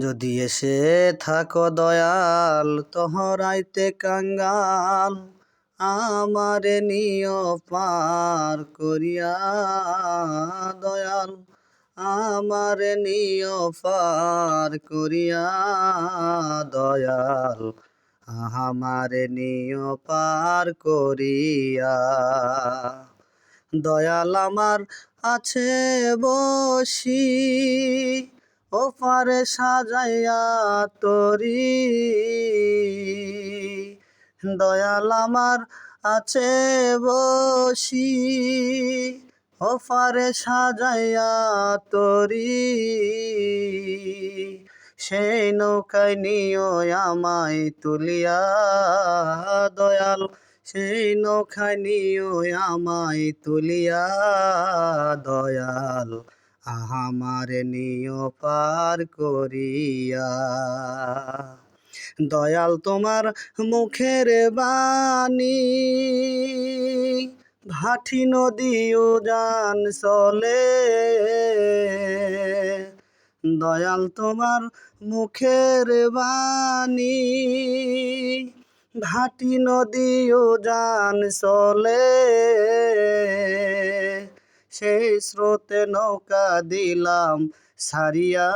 যদি এসে থাকো দয়াল, তহরাইতে কাঙ্গাল, আমারে নিয় পার করিয়া। দয়াল, আমারে নিয় পার করিয়া। দয়াল, আমারে নিয় পার করিয়া। দয়াল আমার আছে বসি ওপারে সাজাইয়া তরি। দয়াল আমার আছে বসি ওপারে সাজাইয়া তরি। সেই নৌকায় নিও আমায় তুলিয়া দয়াল, সেই নৌকায় নিও আমায় তুলিয়া দয়াল। আমার নিয় পার করিয়া। দয়াল তোমার মুখের বাণী ভাটি নদীও জান চলে। দয়াল তোমার মুখের বাণী ভাটি নদীও জান চলে। সেই স্রোতে নৌকা দিলাম, সারিয়া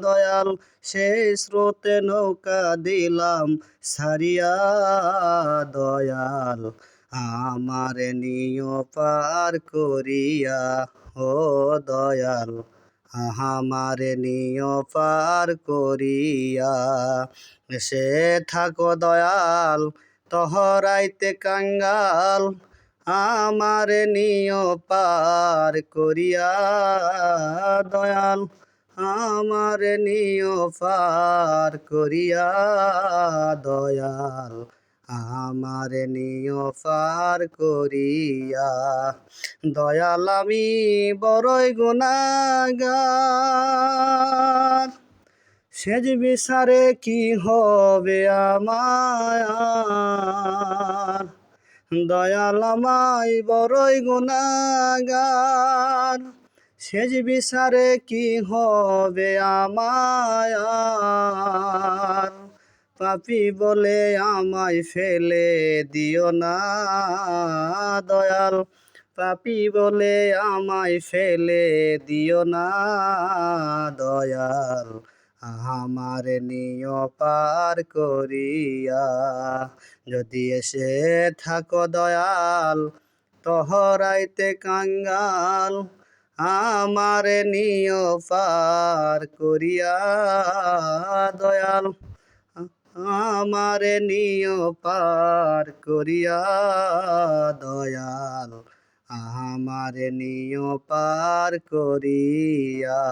দয়াল। সেই স্রোতে নৌকা দিলাম, সারিয়া দয়াল। আমার নিয় পার করিয়া, ও দয়াল। আমার নিয় পার করিয়া, সে থাকো দয়াল তহরাইতে কাঙ্গাল। আমার নিয় পার করিয়া দয়াল, আমার নিয় পার করিয়া দয়াল, আমার নিয় পার করিয়া দয়াল, আমি বড়ই গুণাগার। সেজ বিচারে কি হবে আমার দয়াল আমায় বড়ই গুণাগার। সেজ বিচারে কি হবে আমার পাপি বলে আমায় ফেলে দিও না দয়াল। পাপি বলে আমায় ফেলে দিও না দয়াল। আমার নিয় পার করিয়া। যদি এসে থাকো দয়াল, তহরাইতে কাঙ্গাল, আমার নিয় পার করিয়া। দয়াল, আমার নিয় পার করিয়া। দয়াল, আমার নিয় পার করিয়া।